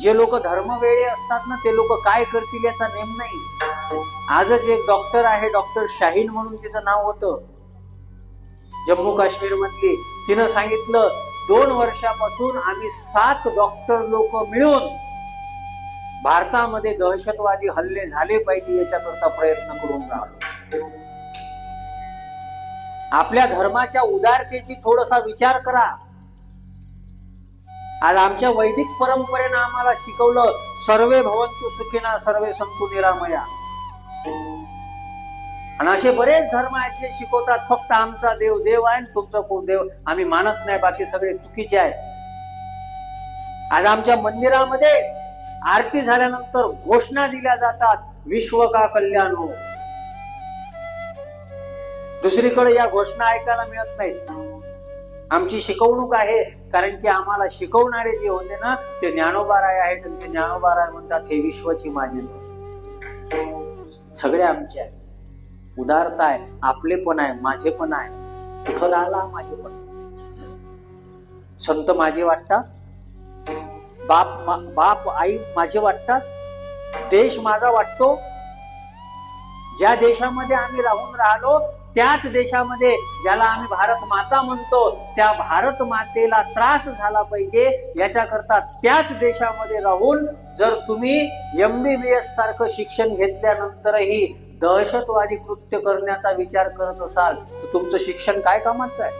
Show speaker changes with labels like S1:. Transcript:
S1: जे लोक धर्मवेळे असतात ना ते लोक काय करतील याचा नेम नाही. आजच एक डॉक्टर आहे डॉक्टर शाहीन म्हणून तिचं नाव होतं. जम्मू काश्मीर मधली. तिनं सांगितलं दोन वर्षापासून आम्ही सात डॉक्टर लोक मिळून भारतामध्ये दहशतवादी हल्ले झाले पाहिजे याच्याकरता प्रयत्न करून राहिलो आपल्या धर्माच्या उदारतेची थोडासा विचार करा. आज आमच्या वैदिक परंपरेनं आम्हाला शिकवलं सर्वे भवंतु सुखिना सर्वे संतु निरामया. आणि असे बरेच धर्म आहेत जे शिकवतात फक्त आमचा देव देव आहे तुमचा कोण देव? आम्ही मानत नाही बाकी सगळे चुकीचे आहेत. आज आमच्या मंदिरामध्ये आरती झाल्यानंतर घोषणा दिल्या जातात विश्व का कल्याण हो? दुसरीकडे या घोषणा ऐकायला मिळत नाहीत. आमची शिकवणूक आहे. कारण की आम्हाला शिकवणारे जे होते ना ते ज्ञानोबाराय आहेत आणि ते ज्ञानोबाराय म्हणतात हे विश्वाची माझे सगळे आमचे आहे उदारता आहे आपले पण आहे माझे पण आहे. कुठं आला माझे पण संत माझे वाटतात? बाप मा- बाप आई माझे वाटतात? देश माझा वाटतो? ज्या देशामध्ये आम्ही राहून राहिलो त्याच देशामध्ये ज्याला आम्ही भारत माता म्हणतो त्या भारत मातेला त्रास झाला पाहिजे याच्याकरता त्याच देशामध्ये राहून जर तुम्ही एम बी बी एस सारखं शिक्षण घेतल्यानंतरही दहशतवादी कृत्य करण्याचा विचार करत असाल तर तुमचं शिक्षण काय कामाचं आहे?